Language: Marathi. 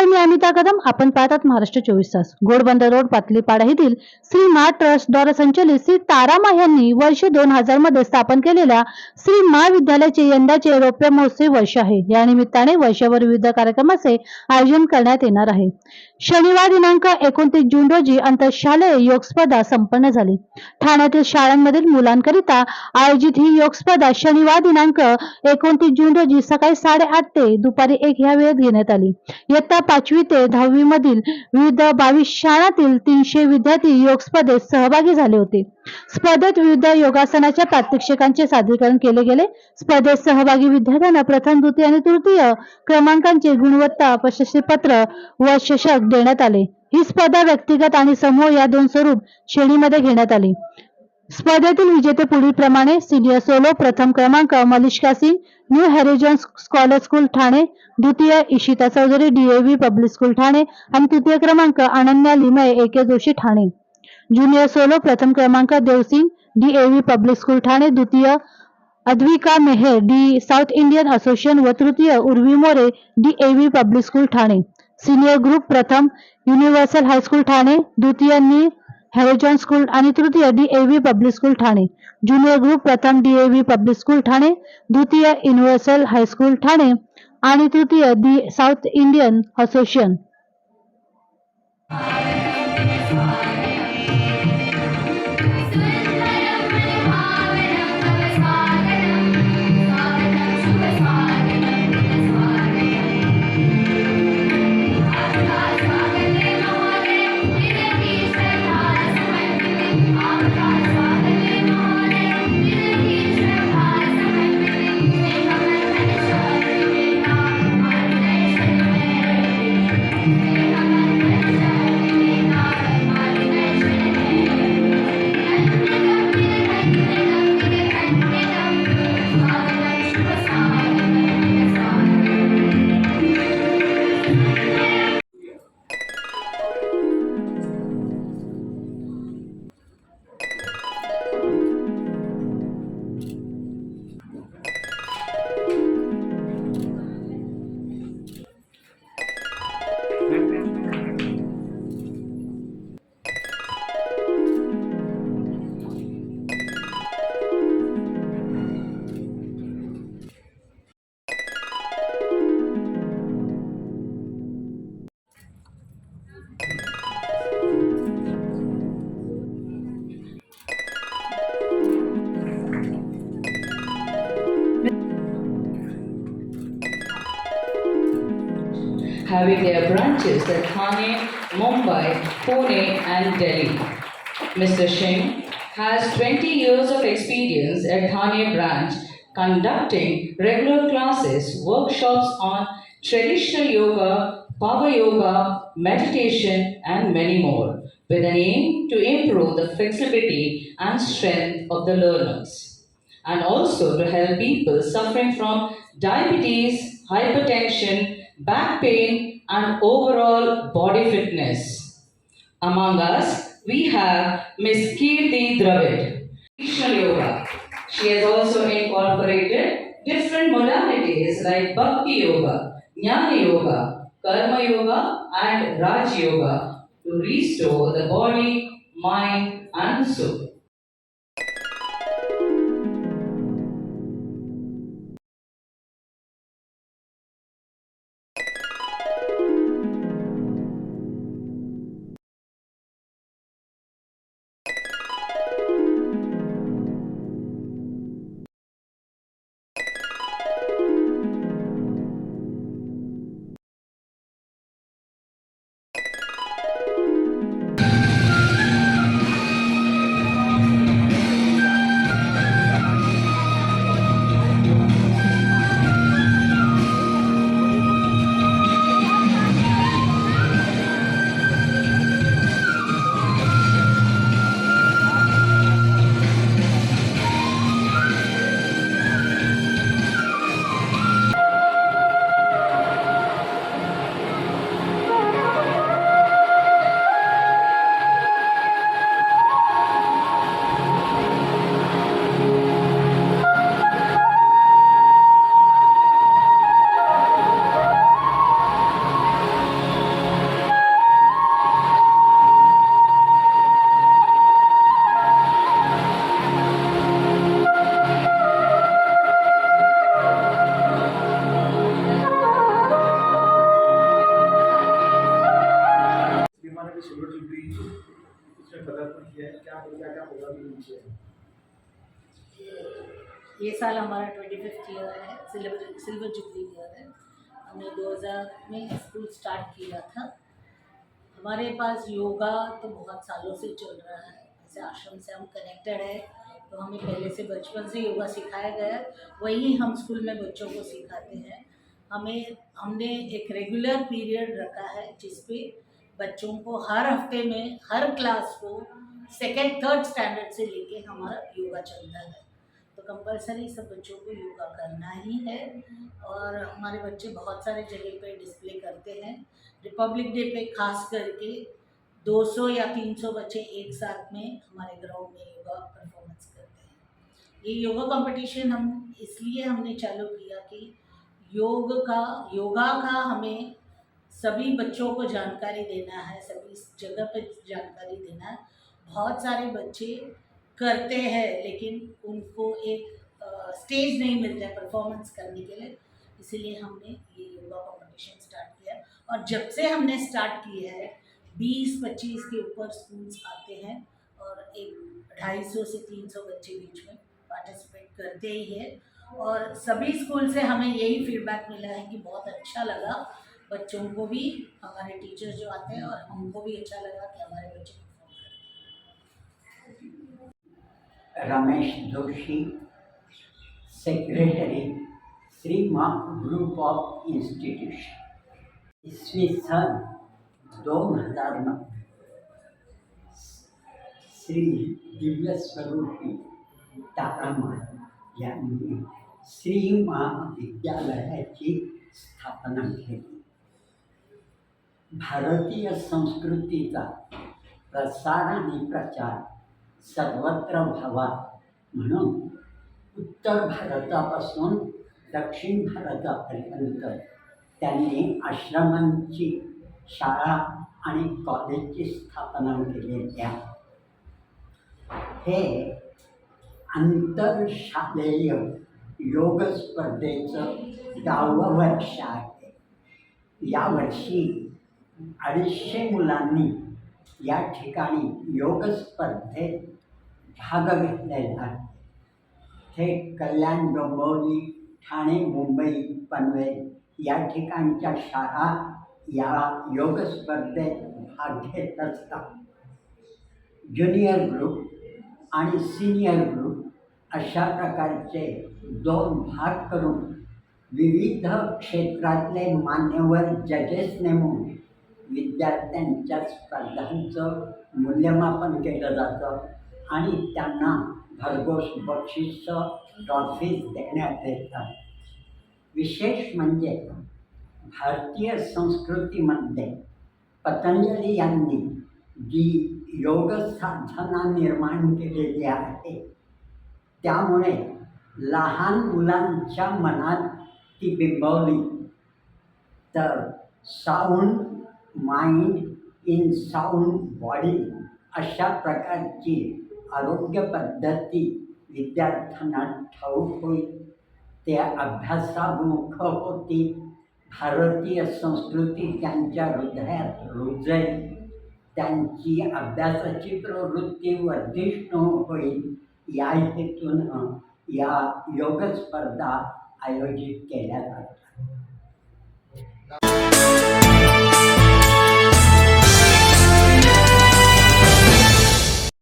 नमस्कार मी अमिता कदम आपण पाहतात महाराष्ट्र चोवीस तास. गोडबंदर रोड पातलीपाडा येथील श्री मा ट्रस्ट द्वारा संचलित श्री तारामा यांनी वर्ष दोन हजारमध्ये स्थापन केलेल्या श्री महाविद्यालयाचे यंदाचे रौप्य महोत्सवी वर्ष आहे. या निमित्ताने वर्षभर विविध कार्यक्रमाचे आयोजन करण्यात येणार आहे. शनिवार दिनांक एकोणतीस जून रोजी आंतरशालेय योग स्पर्धा संपन्न झाली. ठाण्यातील शाळांमधील मुलांकरिता आयोजित ही योग स्पर्धा शनिवार दिनांक एकोणतीस जून रोजी सकाळी साडेआठ ते दुपारी एक या वेळेत घेण्यात आली. इयत्ता पाचवी ते दहावी मधील विविध बावीस शाळांतील तीनशे विद्यार्थी योग स्पर्धेत सहभागी झाले होते. स्पर्धेत विविध योगासनाच्या प्रात्यक्षिकांचे सादरीकरण केले गेले. स्पर्धेत सहभागी विद्यार्थ्यांना प्रथम द्वितीय आणि तृतीय क्रमांकांचे गुणवत्ता प्रशस्तीपत्र व चषक देण्यात आले. ही स्पर्धा व्यक्तिगत आणि समूह या दोन स्वरूप श्रेणीमध्ये घेण्यात आली. स्पर्धेतील विजेते पुढील प्रमाणे सिनियर सोलो प्रथम क्रमांक Malishka Singh, new horizon scholar school Thane, द्वितीय Ishita Chaudhary DAV public school Thane आणि तृतीय क्रमांक Ananya Limaye, A K Joshi Thane. Junior solo प्रथम क्रमांक Devsingh DAV public school Thane, द्वितीय Advika Mehar, the South Indian association व तृतीय Urvi More DAV public school Thane. Senior group प्रथम युनिव्हर्सल हायस्कूल ठाणे, द्वितीय नी हॅरिजॉन स्कूल आणि तृतीय DAV public school Thane. Junior group प्रथम डीएव्ही पब्लिक स्कूल ठाणे. द्वितीय युनिव्हर्सल हायस्कूल ठाणे. आणि तृतीय the South Indian association. Having their branches at Thane, Mumbai, Pune, and Delhi. Mr. Singh has 20 years of experience at Thane branch conducting regular classes, workshops on traditional yoga, power yoga, meditation, and many more, with an aim to improve the flexibility and strength of the learners, and also to help people suffering from diabetes, hypertension, back pain, and overall body fitness. Among us, we have Miss Kirti Dravid, yoga. She has also incorporated different modalities like Bhakti Yoga, Jnana Yoga, Karma Yoga, and Raj Yoga to restore the body, mind, and soul. ये साल हमारा ट्वेंटी फिफ्थ ईयर है सिल्वर सिल्वर जुबली ईयर है। हमने 2000 में स्कूल स्टार्ट किया था। हमारे पास योगा तो बहुत सालों से चल रहा है। जैसे आश्रम से हम कनेक्टेड है तो हमें पहले से बचपन से योगा सिखाया गया है। वही हम स्कूल में बच्चों को सिखाते हैं। हमें, हमने एक रेगुलर पीरियड रखा है जिसपे बच्चों को हर हफ़्ते में, हर क्लास को सेकेंड थर्ड स्टैंडर्ड से लेके हमारा योगा चलता है। कंपलसरी सब बच्चों को योगा करना ही है और हमारे बच्चे बहुत सारे जगह पे डिस्प्ले करते हैं। रिपब्लिक डे पे खास करके 200 या 300 बच्चे एक साथ में हमारे ग्राउंड में योगा परफॉर्मेंस करते हैं। ये योगा कंपटीशन हम इसलिए हमने चालू किया कि योग का, योगा का हमें सभी बच्चों को जानकारी देना है, सभी जगह पर जानकारी देना है। बहुत सारे बच्चे करते हैं, लेकिन एक स्टेज नहीं मिलता है परफॉर्मेंस करने के लिए। इसीलिए हमने ये योगा कॉम्पिटिशन स्टार्ट किया। और जब से हमने स्टार्ट किया है बीस पच्चीस के ऊपर स्कूल्स आते हैं और एक ढाई सौ से तीन सौ बच्चे बीच में पार्टिसिपेट करते ही है। और सभी स्कूल से हमें यही फीडबैक मिला है कि बहुत अच्छा लगा। बच्चों को भी, हमारे टीचर्स जो आते हैं और हमको भी अच्छा लगा कि हमारे बच्चे रमेश जोशी सेक्रेटरी श्री मा ग्रुप ऑफ़ इन्स्टिट्यूशन इसवी सन दोन हजारमध्ये श्री दिव्य स्वरूपी तारामा यांनी श्री महाविद्यालयाची स्थापना केली भारतीय संस्कृतीचा प्रसार आणि प्रचार सर्वत्र व्हावा म्हणून उत्तर भारतापासून दक्षिण भारतापर्यंत त्यांनी आश्रमांची शाळा आणि कॉलेजची स्थापना केलेली आहे. हे आंतरशालेय योग स्पर्धेचं दहावं वर्ष आहे. यावर्षी अडीचशे मुलांनी या ठिकाणी योग स्पर्धेत भाग घेतलेला आहे हे कल्याण डोंबिवली ठाणे मुंबई पनवेल या ठिकाणच्या शाळा या योग स्पर्धेत भाग घेत असतात ज्युनियर ग्रुप आणि सिनियर ग्रुप अशा प्रकारचे दोन भाग करून विविध क्षेत्रातले मान्यवर जजेस नेमून विद्यार्थ्यांच्या स्पर्धांचं मूल्यमापन केलं जातं. आणि त्यांना भरघोस बक्षीस ट्रॉफीज देण्यात येतात. विशेष म्हणजे भारतीय संस्कृतीमध्ये पतंजली यांनी जी योग साधना निर्माण केलेली आहे त्यामुळे लहान मुलांच्या मनात ती बिंबवली. तर sound mind in sound body अशा प्रकारची आरोग्य पद्धती विद्यार्थ्यांना ठाऊक होईल. ते अभ्यासामुख होती भारतीय संस्कृती त्यांच्या हृदयात रुजेल. त्यांची अभ्यासाची प्रवृत्ती वर्धिष्णू होईल. या हेतून या योग स्पर्धा आयोजित केल्या जातात.